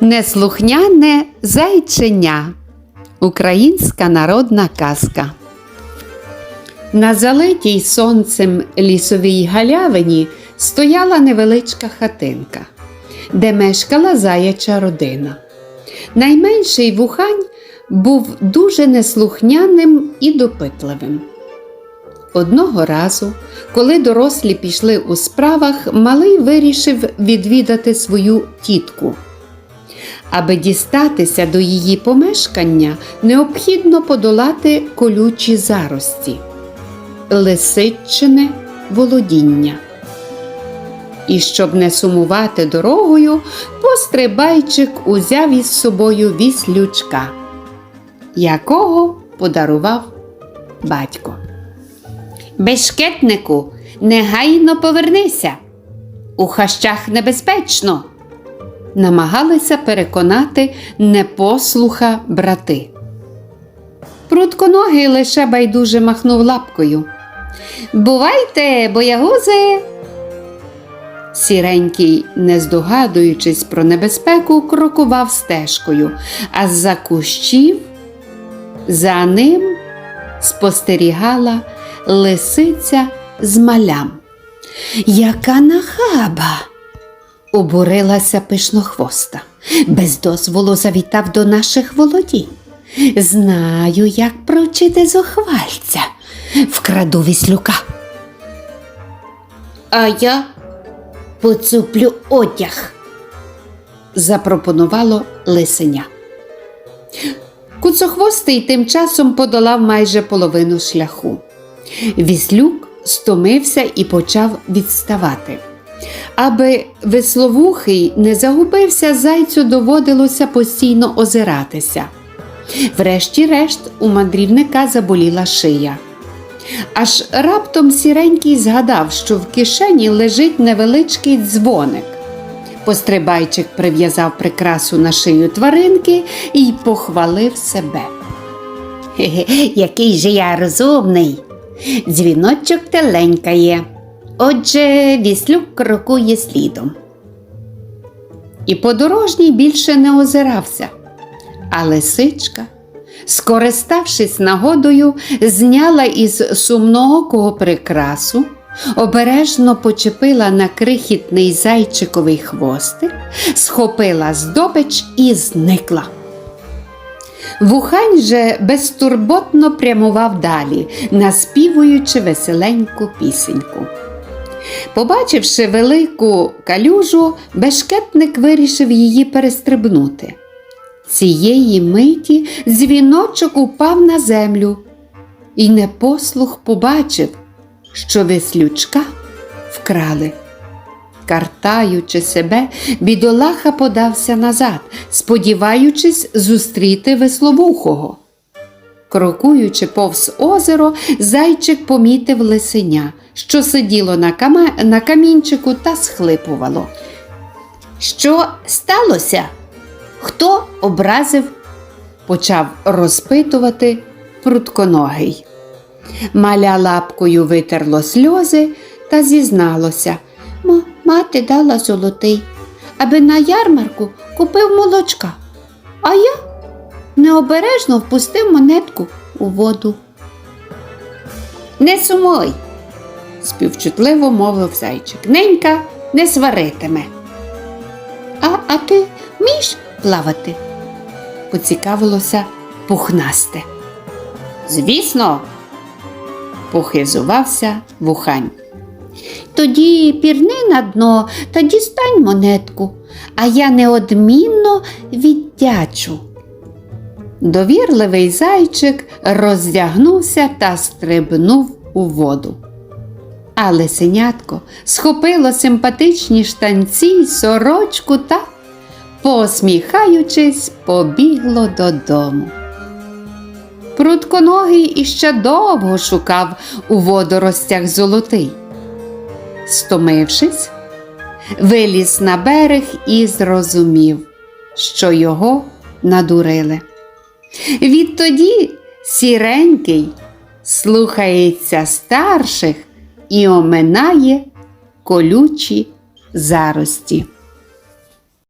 Неслухняне зайченя. Українська народна казка. На залитій сонцем лісовій галявині стояла невеличка хатинка, де мешкала заяча родина. Найменший вухань був дуже неслухняним і допитливим. Одного разу, коли дорослі пішли у справах, малий вирішив відвідати свою тітку. Аби дістатися до її помешкання, необхідно подолати колючі зарості, лисиччине володіння. І щоб не сумувати дорогою, пострибайчик узяв із собою віслючка, якого подарував батько. Бешкетнику, негайно повернися. У хащах небезпечно. Намагалися переконати непослуха брати. Прутконогий лише байдуже махнув лапкою. Бувайте, боягузи. Сіренький, не здогадуючись про небезпеку, крокував стежкою, а з-за кущів за ним спостерігала лисиця з малям. Яка нахаба! Обурилася пишнохвоста. Без дозволу завітав до наших володінь. Знаю, як провчити зухвальця. Вкраду віслюка. А я поцуплю одяг, запропонувало лисеня. Куцохвостий тим часом подолав майже половину шляху. Віслюк стомився і почав відставати. Аби весловухий не загубився, зайцю доводилося постійно озиратися. Врешті-решт, у мандрівника заболіла шия. Аж раптом сіренький згадав, що в кишені лежить невеличкий дзвоник. Пострибайчик прив'язав прикрасу на шию тваринки і похвалив себе. Хе-хе, який же я розумний. Дзвіночок теленькає. Отже, віслюк крокує слідом. І подорожній більше не озирався. А лисичка, скориставшись нагодою, зняла із сумноокого прикрасу, обережно почепила на крихітний зайчиковий хвостик, схопила здобич і зникла. Вухань же безтурботно прямував далі, наспівуючи веселеньку пісеньку. Побачивши велику калюжу, бешкетник вирішив її перестрибнути. Цієї миті дзвіночок упав на землю, і непослух побачив, що веслючка вкрали. Картаючи себе, бідолаха подався назад, сподіваючись зустріти весловухого. Крокуючи повз озеро, зайчик помітив лисеня, що сиділо на, кама... на камінчику та схлипувало. Що сталося? Хто образив? почав розпитувати прутконогий. Маля лапкою витерло сльози та зізналося. Мати дала золотий, аби на ярмарку купив молочка, а я необережно впустив монетку у воду. Не сумуй, співчутливо мовив зайчик. Ненька не сваритиме. А, а ти вмієш плавати? поцікавилося пухнасте. Звісно, похизувався вухань. Тоді пірни на дно та дістань монетку, а я неодмінно віддячу. Довірливий зайчик роздягнувся та стрибнув у воду. А лисенятко схопило симпатичні штанці й сорочку та, посміхаючись, побігло додому. Прутконогий іще довго шукав у водоростях золотий. Стомившись, виліз на берег і зрозумів, що його надурили. Відтоді сіренький слухається старших і оминає колючі зарості.